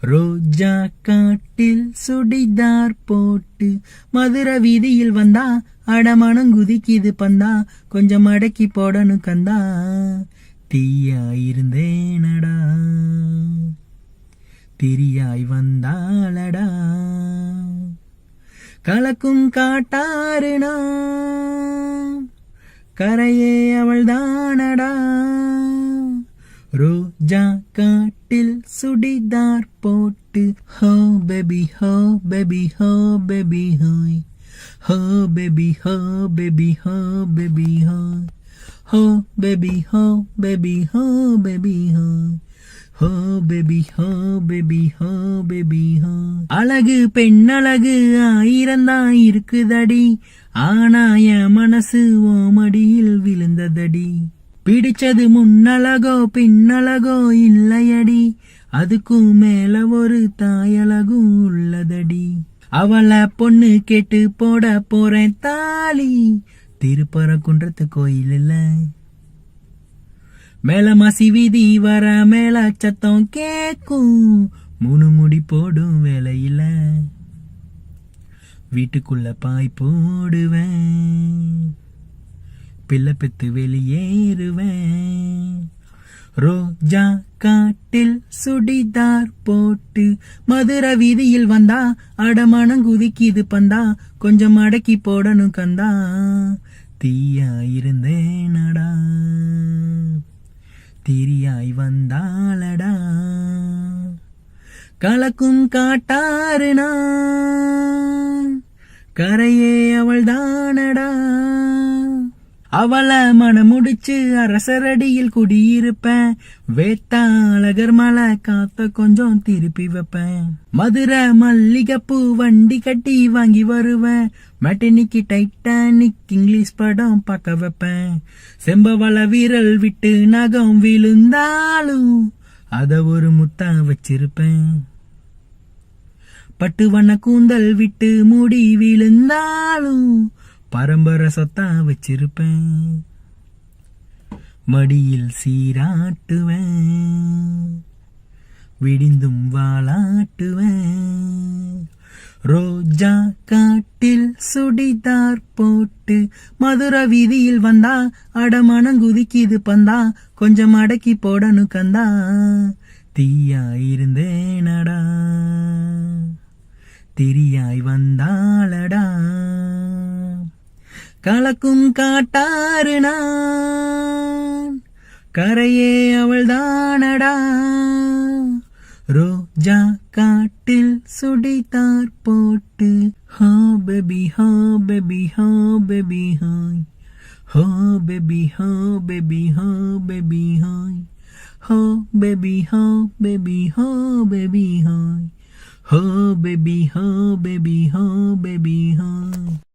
ரோஜா காட்டில் சுடிதார் போட்டு மதுர வீதியில் வந்தா அடமானம் குதிக்குது பந்தா கொஞ்சம் அடக்கி போடணும் கந்தா. தீயாயிருந்தேனடா தெரியாய் திரியாய் வந்தாளடா. கலக்கும் காட்டாருனா கரையே அவள்தானடா. ரோஜா காட்டில் சுடிதார் போட்டு ஹோ baby oh baby oh baby hi oh baby oh baby oh baby hi oh baby oh baby oh baby hi oh baby oh baby oh baby oh அழகு பெண்ணழகு ஆயிரந்தான் இருக்குதடி ஆனா என் மனசு ஓமடியில் விழுந்ததடி பிடிச்சது முன்னழகோ பின்னழகோ இல்லையடி. அதுக்கும் மேல ஒரு தாயழகும் உள்ளதடி. அவளை பொண்ணு கேட்டு போட போறேன் தாலி. திருப்பரங்குன்றத்து கோயில் இல்ல மேல மாசி வீதி வர மேல சத்தம் கேக்கும். மூணு முடி போடும் வேலையில. வீட்டுக்குள்ள பாய் போடுவேன். பிள்ளை பெத்து வெளியேறுவேன். ரோஜா காட்டில் சுடிதார் போட்டு மதுர வீதியில் வந்தா அடமானம் குதிக்கிது பந்தா கொஞ்சம் அடக்கி போடணும் கந்தா. தீயா இருந்தேனடா. திரியாய் வந்தாளடா. கலக்கும் காட்டாருனா கரையே அவள் தானடா அவள மனமுடிச்சு அரசரடியில் குடியிருப்பேன். வேத்தாளகர் மலை காத்த கொஞ்சம் திருப்பி வைப்பேன். மதுரை மல்லிகைப்பூ வண்டி கட்டி வாங்கி வருவேன். மெட்டனிக்கு டைட்டானிக் இங்கிலீஷ் படம் பார்க்க வைப்பேன். செம்பவள வீரல் விட்டு நகம் விழுந்தாலும் அத ஒரு முத்தா வச்சிருப்பேன். பட்டு வண்ண கூந்தல் விட்டு மூடி விழுந்தாலும் பரம்பரை சொத்தா வச்சிருப்பேன். மடியில் சீராட்டுவேன். விடிந்தும் வாளாட்டுவேன் ரோஜா காட்டில் சுடிதார் போட்டு மதுர வீதியில் வந்தா அடமானம் குதிக்கிது பந்தா கொஞ்சம் அடக்கி போடணும் கந்தா. தீயாயிருந்தேனடா தெரியாய் திரியாய் கலக்கும் காட்டாறு நான் கரையே அவள்தானடா ரோஜா காட்டில் சுடித்தார் போட்டு ஹா baby ha baby ha baby hi ha baby ha baby ha baby hi ha baby ha baby ha baby hi ha baby ha baby ha baby hi